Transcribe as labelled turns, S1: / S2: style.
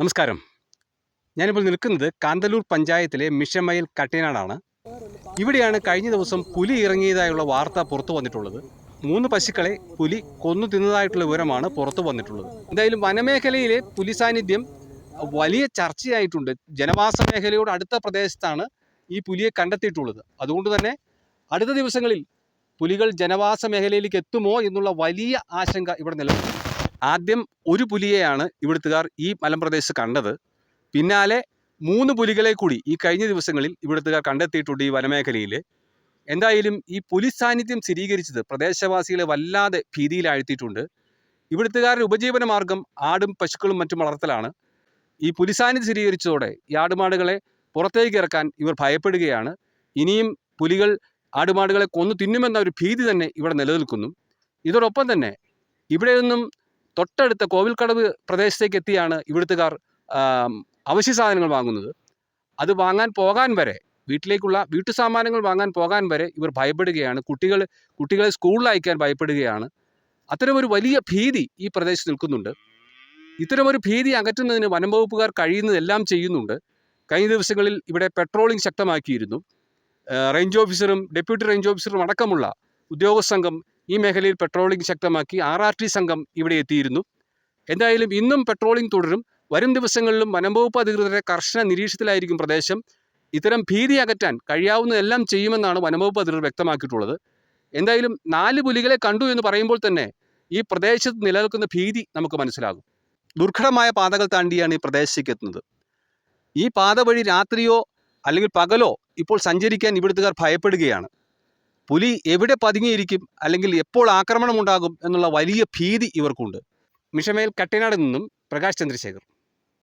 S1: നമസ്കാരം. ഞാനിപ്പോൾ നിൽക്കുന്നത് കാന്തല്ലൂർ പഞ്ചായത്തിലെ മിഷമയിൽ കട്ടേനാടാണ്. ഇവിടെയാണ് കഴിഞ്ഞ ദിവസം പുലി ഇറങ്ങിയതായുള്ള വാർത്ത പുറത്തു വന്നിട്ടുള്ളത്. മൂന്ന് പശുക്കളെ പുലി കൊന്നു തിന്നതായിട്ടുള്ള വിവരമാണ് പുറത്തു വന്നിട്ടുള്ളത്. എന്തായാലും വനമേഖലയിലെ പുലി സാന്നിധ്യം വലിയ ചർച്ചയായിട്ടുണ്ട്. ജനവാസ മേഖലയോട് അടുത്ത പ്രദേശത്താണ് ഈ പുലിയെ കണ്ടെത്തിയിട്ടുള്ളത്. അതുകൊണ്ട് തന്നെ അടുത്ത ദിവസങ്ങളിൽ പുലികൾ ജനവാസ മേഖലയിലേക്ക് എത്തുമോ എന്നുള്ള വലിയ ആശങ്ക ഇവിടെ നിലനിൽക്കുന്നു. ആദ്യം ഒരു പുലിയെയാണ് ഇവിടുത്തുകാർ ഈ മലമ്പ്രദേശത്ത് കണ്ടത്. പിന്നാലെ മൂന്ന് പുലികളെ കൂടി ഈ കഴിഞ്ഞ ദിവസങ്ങളിൽ ഇവിടുത്തുകാർ കണ്ടെത്തിയിട്ടുണ്ട് ഈ വനമേഖലയിൽ എന്തായാലും ഈ പുലി സാന്നിധ്യം സ്ഥിരീകരിച്ചത് പ്രദേശവാസികളെ വല്ലാതെ ഭീതിയിലാഴ്ത്തിയിട്ടുണ്ട്. ഇവിടുത്തുകാരുടെ ഉപജീവന മാർഗം ആടും പശുക്കളും മറ്റും വളർത്തലാണ്. ഈ പുലി സാന്നിധ്യം സ്ഥിരീകരിച്ചതോടെ ഈ ആടുമാടുകളെ പുറത്തേക്ക് ഇറക്കാൻ ഇവർ ഭയപ്പെടുകയാണ്. ഇനിയും പുലികൾ ആടുമാടുകളെ കൊന്നു തിന്നുമെന്ന ഒരു ഭീതി തന്നെ ഇവിടെ നിലനിൽക്കുന്നു. ഇതോടൊപ്പം തന്നെ ഇവിടെ നിന്നും തൊട്ടടുത്ത കോവിൽക്കടവ് പ്രദേശത്തേക്ക് എത്തിയാണ് ഇവിടുത്തുകാർ അവശ്യ സാധനങ്ങൾ വാങ്ങുന്നത്. അത് വാങ്ങാൻ പോകാൻ വരെ വീട്ടിലേക്കുള്ള വീട്ടു സാമാനങ്ങൾ വാങ്ങാൻ പോകാൻ വരെ ഇവർ ഭയപ്പെടുകയാണ്. കുട്ടികൾ കുട്ടികളെ സ്കൂളിൽ അയക്കാൻ ഭയപ്പെടുകയാണ്. അത്തരമൊരു വലിയ ഭീതി ഈ പ്രദേശത്ത് നിൽക്കുന്നുണ്ട്. ഇത്തരമൊരു ഭീതി അകറ്റുന്നതിന് വനം വകുപ്പുകാർ കഴിയുന്നതെല്ലാം ചെയ്യുന്നുണ്ട്. കഴിഞ്ഞ ദിവസങ്ങളിൽ ഇവിടെ പെട്രോളിംഗ് ശക്തമാക്കിയിരുന്നു. റേഞ്ച് ഓഫീസറും ഡെപ്യൂട്ടി റേഞ്ച് ഓഫീസറും അടക്കമുള്ള ഉദ്യോഗസ്ഥ സംഘം ഈ മേഖലയിൽ പെട്രോളിംഗ് ശക്തമാക്കി ആർ ആർ ടി സംഘം ഇവിടെ എത്തിയിരുന്നു. എന്തായാലും ഇന്നും പെട്രോളിംഗ് തുടരും. വരും ദിവസങ്ങളിലും വനംവകുപ്പ് അധികൃതരുടെ കർശന നിരീക്ഷണത്തിലായിരിക്കും പ്രദേശം. ഇത്തരം ഭീതി അകറ്റാൻ കഴിയാവുന്നതെല്ലാം ചെയ്യുമെന്നാണ് വനംവകുപ്പ് അധികൃതർ വ്യക്തമാക്കിയിട്ടുള്ളത്. എന്തായാലും നാല് പുലികളെ കണ്ടു എന്ന് പറയുമ്പോൾ തന്നെ ഈ പ്രദേശത്ത് നിലനിൽക്കുന്ന ഭീതി നമുക്ക് മനസ്സിലാകും. ദുർഘടമായ പാതകൾ താണ്ടിയാണ് ഈ പ്രദേശത്തേക്ക് എത്തുന്നത്. ഈ പാത വഴി രാത്രിയോ അല്ലെങ്കിൽ പകലോ ഇപ്പോൾ സഞ്ചരിക്കാൻ ഇവിടുത്തുകാർ ഭയപ്പെടുകയാണ്. പുലി എവിടെ പതുങ്ങിയിരിക്കും അല്ലെങ്കിൽ എപ്പോൾ ആക്രമണമുണ്ടാകും എന്നുള്ള വലിയ ഭീതി ഇവർക്കുണ്ട്. മിഷമേൽ കട്ടനാട് നിന്നും പ്രകാശ് ചന്ദ്രശേഖർ.